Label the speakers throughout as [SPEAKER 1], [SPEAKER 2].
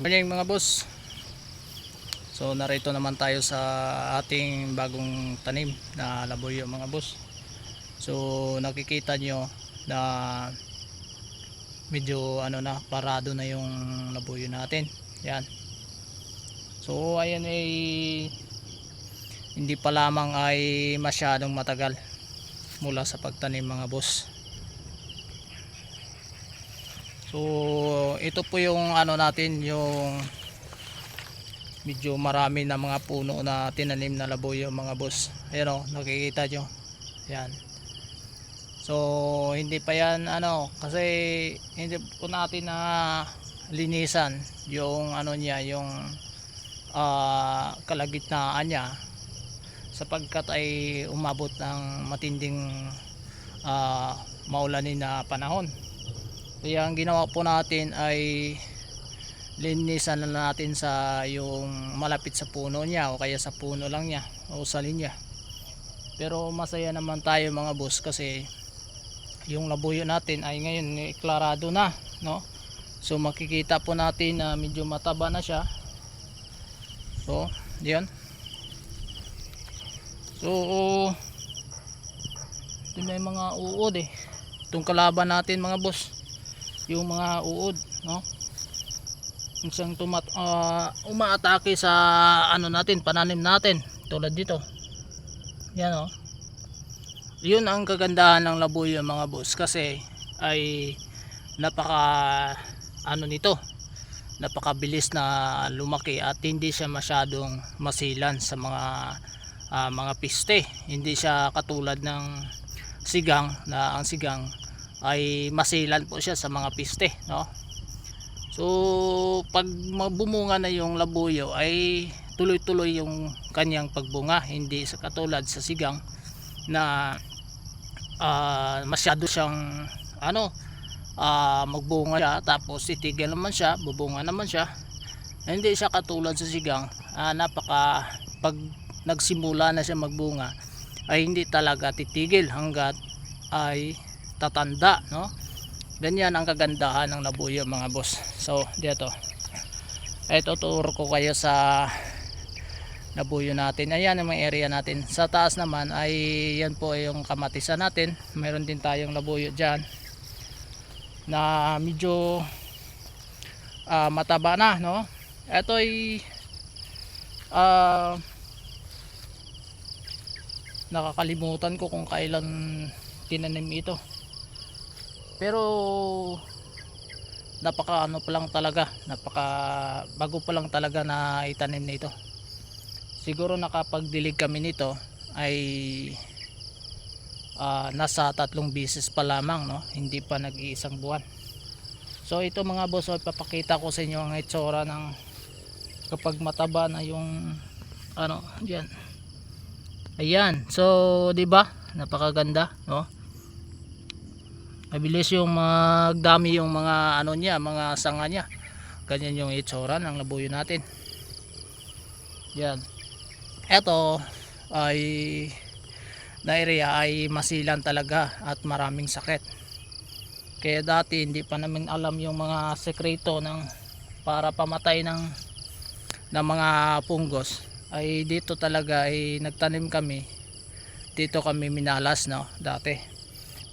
[SPEAKER 1] Ganyan mga boss. So narito naman tayo sa ating bagong tanim na labuyo mga boss. So nakikita nyo na medyo ano na parado na yung labuyo natin. Yan. So ayan ay hindi pa lamang ay masyadong matagal mula sa pagtanim mga boss. So ito po yung ano natin yung medyo marami na mga puno na tinanim na labuyo mga boss. Ayan o nakikita nyo. Yan. So hindi pa yan ano kasi hindi po natin na linisan yung ano niya yung ah, kalagitnaan niya sapagkat ay umabot ng matinding ah, maulanin na panahon. Kaya ang ginawa po natin ay linisan na natin sa yung malapit sa puno niya o kaya sa puno lang niya o sa linya. Pero masaya naman tayo mga boss kasi yung labuyo natin ay ngayon iklarado na, no? So makikita po natin na medyo mataba na siya. So, diyan. So, ito may mga uod eh. Itong kalaban natin mga boss yung mga uod no? Isang tumat uh, umaatake sa ano natin pananim natin tulad dito. Yan oh. Yun ang kagandahan ng labuyo mga boss kasi ay napaka ano nito napakabilis na lumaki at hindi siya masyadong masilan sa mga ah, mga piste. Hindi siya katulad ng sigang na ang sigang ay masilan po siya sa mga piste no? So pag mabumunga na yung labuyo ay tuloy-tuloy yung kanyang pagbunga hindi sa katulad sa sigang na ah, masyado siyang ano ah, magbunga siya tapos titigil naman siya bubunga naman siya. Hindi siya katulad sa sigang ah, napaka pag nagsimula na siya magbunga ay hindi talaga titigil hanggat ay tatanda no? Ganyan ang kagandahan ng labuyo mga boss. So dito. Ito turo ko kayo sa labuyo natin. Ayan ang mga area natin. Sa taas naman ay yan po yung kamatisan natin. Mayroon din tayong labuyo dyan na medyo ah, mataba na no? Ito ay ah, nakakalimutan ko kung kailan tinanim ito pero napaka ano pa lang talaga napaka bago pa lang talaga na itanim nito. Siguro nakapagdilig kami nito ay ah, nasa tatlong bisis pa lamang no? Hindi pa nag-iisang buwan. So ito mga boss oh, ipapakita ko sa inyo ang itsura ng kapag mataba na yung ano diyan ayan. So di ba? Napakaganda no mabilis yung magdami yung mga ano niya mga sanga niya. Ganyan yung itsura ng labuyo natin. Yan. Eto ay na area ay masilan talaga at maraming sakit. Kaya dati hindi pa namin alam yung mga sekreto ng para pamatay ng ng mga punggos ay dito talaga ay nagtanim kami. Dito kami minalas no dati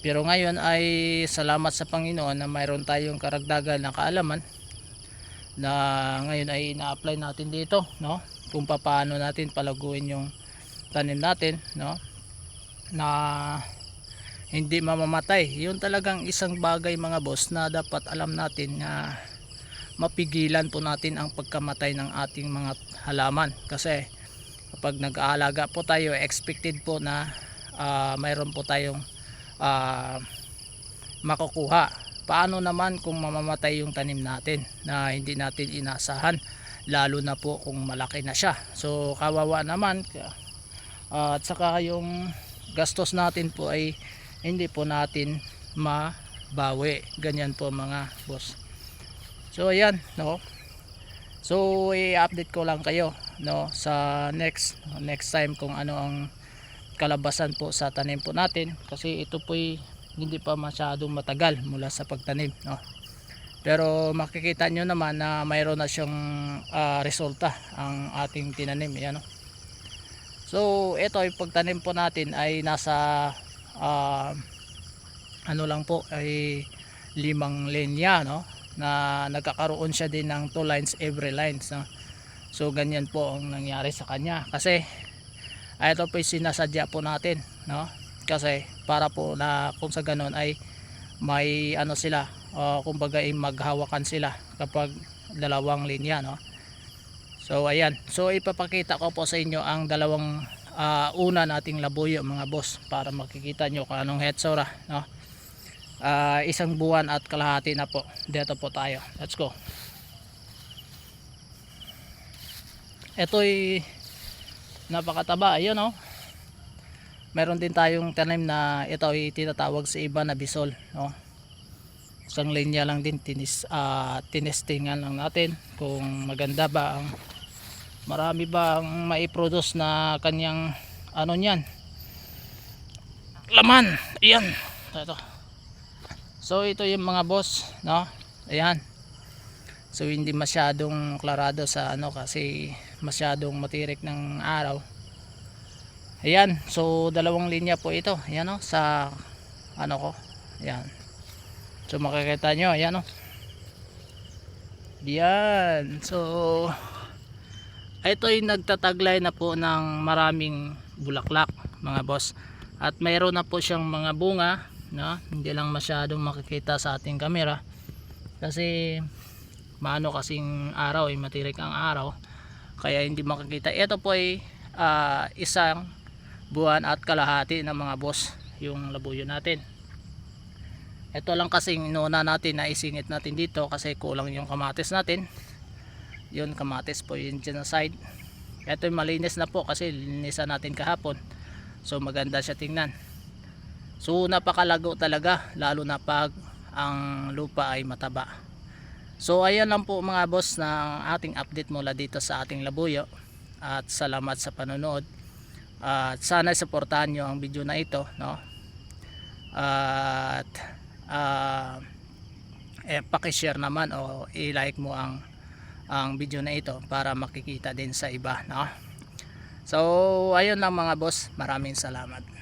[SPEAKER 1] pero ngayon ay salamat sa Panginoon na mayroon tayong karagdagan na kaalaman na ngayon ay ina-apply natin dito no? Kung paano natin palaguin yung tanim natin no? Na hindi mamamatay. Yun talagang isang bagay mga boss na dapat alam natin na mapigilan po natin ang pagkamatay ng ating mga halaman. Kasi kapag nag-aalaga po tayo expected po na ah, mayroon po tayong ah, makukuha. Paano naman kung mamamatay yung tanim natin na hindi natin inasahan lalo na po kung malaki na siya. So kawawa naman. Ah, at saka yung gastos natin po ay hindi po natin mabawi. Ganyan po mga boss. So ayan no? So i-update ko lang kayo no sa next next time kung ano ang kalabasan po sa tanim po natin kasi ito po hindi pa masyadong matagal mula sa pagtanim no pero makikita nyo naman na mayroon na siyang ah, resulta ang ating tinanim yan, no? so ito ay pagtanim po natin ay nasa ah, ano lang po ay limang linya no na nagkakaroon siya din ng two lines every lines no? so ganyan po ang nangyari sa kanya kasi ay ito po sinasadya po natin no? Kasi para po na kung sa ganun ay may ano sila uh, kumbaga ay maghawakan sila kapag dalawang linya no? So ayan. So ipapakita ko po sa inyo ang dalawang ah, una nating labuyo mga boss para makikita nyo kung anong hetsura no? Ah, isang buwan at kalahati na po. Dito po tayo. Let's go. Ito'y napakataba. Ayun oh. Meron din tayong tanim na ito ay tinatawag sa iba na bisol no isang linya lang din tinis ah tinestingan lang natin kung maganda ba ang marami ba ang maiproduce na kanyang ano niyan? Laman. Ayan. Ito. So ito yung mga boss no? Ayan. So hindi masyadong klarado sa ano kasi masyadong matirik ng araw. Ayan so dalawang linya po ito. Ayan o sa ano ko. Ayan. So makikita nyo. Ayan o yan so ito ay nagtataglay na po ng maraming bulaklak mga boss. At mayroon na po siyang mga bunga no? hindi lang masyadong makikita sa ating kamera kasi maano kasing araw ay matirik ang araw kaya hindi makikita. Ito po ay ah, isang buwan at kalahati ng mga boss yung labuyo natin. Ito lang kasing inuna natin na isingit natin dito kasi kulang yung kamatis natin. Yun kamatis po yun dyan sa side ito yung malinis na po kasi linisan natin kahapon. So maganda siya tingnan. So napakalago talaga lalo na pag ang lupa ay mataba so ayan lang po mga boss na ating update mula dito sa ating labuyo. At salamat sa panonood. At sana supportahan nyo ang video na ito no? At ah eh, pakishare naman o i-like mo ang ang video na ito para makikita din sa iba no? So ayun lang mga boss. Maraming salamat